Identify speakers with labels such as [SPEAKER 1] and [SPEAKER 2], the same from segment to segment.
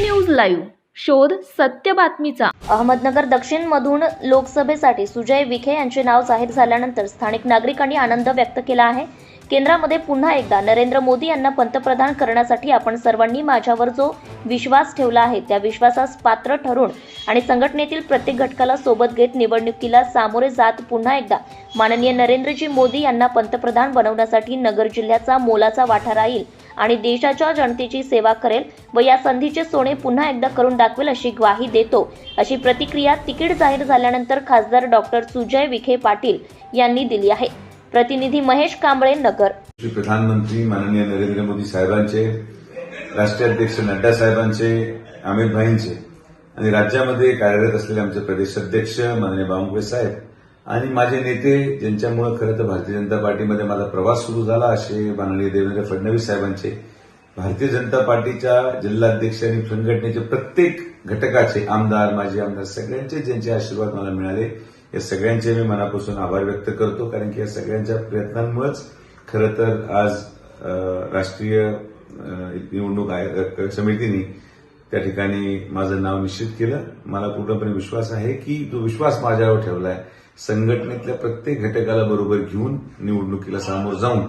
[SPEAKER 1] News live शोध सत्य बातमीचा.
[SPEAKER 2] अहमदनगर दक्षिण मधून लोकसभेसाठी सुजय विखे यांचे नाव जाहीर झाल्यानंतर स्थानिक नागरिकांनी आनंद व्यक्त केला आहे. केंद्रामध्ये पुन्हा एकदा नरेंद्र मोदी यांना पंतप्रधान करण्यासाठी आपण सर्वांनी माझ्यावर जो विश्वास ठेवला आहे त्या विश्वासास पात्र ठरून आणि संघटनेतील प्रत्येक घटकाला सोबत घेत निवडणुकीला सामोरे जात पुन्हा एकदा माननीय नरेंद्रजी मोदी यांना पंतप्रधान बनवण्यासाठी नगर जिल्ह्याचा मोलाचा वाटा राहील. आणि देशाच्या जनतेची सेवा करेल व या संधीचे सोने पुन्हा एकदा करून दाखवेल अशी ग्वाही देतो. अशी प्रतिक्रिया तिकीट जाहीर झाल्यानंतर खासदार डॉक्टर सुजय विखे पाटील यांनी दिली आहे. प्रतिनिधी महेश कांबळे नगर.
[SPEAKER 3] श्री प्रधानमंत्री माननीय नरेंद्र मोदी साहेबांचे राष्ट्रीय अध्यक्ष नड्डा साहेबांचे अमित भाईंचे आणि राज्यामध्ये कार्यरत असलेले आमचे प्रदेशाध्यक्ष माननीय बावनकुळे साहेब आणि माझे नेते ज्यांच्यामुळे खरं तर भारतीय जनता पार्टीमध्ये माझा प्रवास सुरू झाला असे माननीय देवेंद्र फडणवीस साहेबांचे भारतीय जनता पार्टीच्या जिल्हाध्यक्ष आणि संघटनेचे प्रत्येक घटकाचे आमदार माजी आमदार सगळ्यांचे ज्यांचे आशीर्वाद मला मिळाले या सगळ्यांचे मी मनापासून आभार व्यक्त करतो कारण की या सगळ्यांच्या प्रयत्नांमुळेच खरं तर आज राष्ट्रीय निवडणूक आयोग समितीने त्या ठिकाणी माझं नाव निश्चित केलं. मला पूर्णपणे विश्वास आहे की जो विश्वास माझ्यावर ठेवला आहे संघटनेतल्या प्रत्येक घटकाला बरोबर घेऊन निवडणुकीला सामोर जाऊन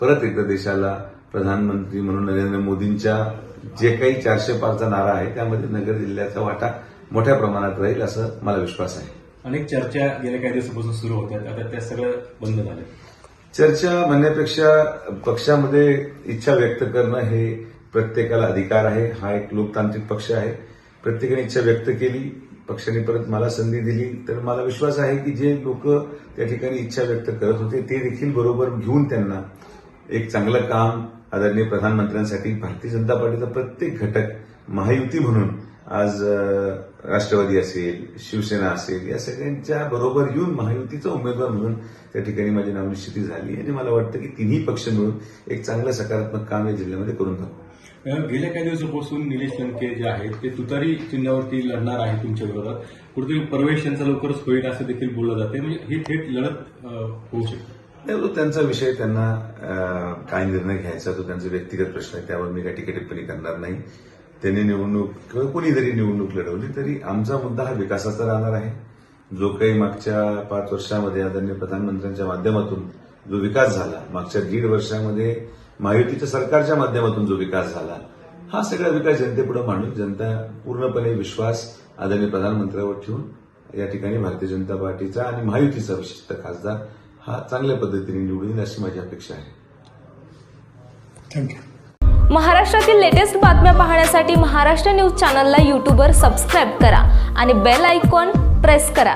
[SPEAKER 3] परत एकदा देशाला प्रधानमंत्री म्हणून नरेंद्र मोदींच्या जे काही चारशे पाचचा नारा आहे त्यामध्ये नगर जिल्ह्याचा वाटा मोठ्या प्रमाणात राहील असं मला विश्वास आहे.
[SPEAKER 4] अनेक चर्चा गेल्या काही दिवसापासून सुरू होत्या आता त्या सगळं बंद झालं.
[SPEAKER 3] चर्चा म्हणण्यापेक्षा पक्षामध्ये इच्छा व्यक्त करणं हे प्रत्येकाला अधिकार आहे. हा एक लोकतांत्रिक पक्ष आहे. प्रत्येकाने इच्छा व्यक्त केली. पक्षाने परत मला संधी दिली. तर मला विश्वास आहे की जे लोक त्या ठिकाणी इच्छा व्यक्त करत होते ते देखील बरोबर घेऊन त्यांना एक चांगलं काम आदरणीय प्रधानमंत्र्यांसाठी भारतीय जनता पार्टीचा प्रत्येक घटक महायुती म्हणून आज राष्ट्रवादी असेल शिवसेना असेल या सगळ्यांच्या बरोबर येऊन महायुतीचा उमेदवार म्हणून त्या ठिकाणी माझी नावनिश्चिती झाली. आणि मला वाटतं की तिन्ही पक्ष मिळून एक चांगलं सकारात्मक काम या जिल्ह्यामध्ये करून दाखवू
[SPEAKER 4] गेल्या काही दिवसापासून निलेश लंके जे आहेत ते तुतारी चिन्हावरती लढणार आहे तुमच्या विरोधात कुठेतरी प्रवेश यांचा लवकरच होईल असं देखील बोललं जाते म्हणजे ही थेट लढत होऊ शकते.
[SPEAKER 3] नाही, तो त्यांचा विषय त्यांना काय निर्णय घ्यायचा तो त्यांचा व्यक्तिगत प्रश्न आहे. त्यावर मी काही टीका टिप्पणी करणार नाही. त्यांनी निवडणूक किंवा कोणी जरी निवडणूक लढवली तरी आमचा मुद्दा हा विकासाचा राहणार आहे. जो काही मागच्या पाच वर्षामध्ये आदरणीय प्रधानमंत्र्यांच्या माध्यमातून जो विकास झाला मागच्या दीड वर्षामध्ये महायुतीच्या सरकारच्या माध्यमातून जो विकास झाला हा सगळा विकास जनतेपुढे मांडून जनता पूर्णपणे विश्वास आदरणीय प्रधानमंत्र्यावर ठेवून या ठिकाणी भारतीय जनता पार्टीचा आणि महायुतीचा विशिष्ट खासदार हा चांगल्या पद्धतीने निवडून अशी माझी अपेक्षा आहे.
[SPEAKER 1] महाराष्ट्रातील लेटेस्ट बातम्या पाहण्यासाठी महाराष्ट्र न्यूज चॅनलला यूट्यूबवर सबस्क्राईब करा आणि बेल आयकॉन प्रेस करा.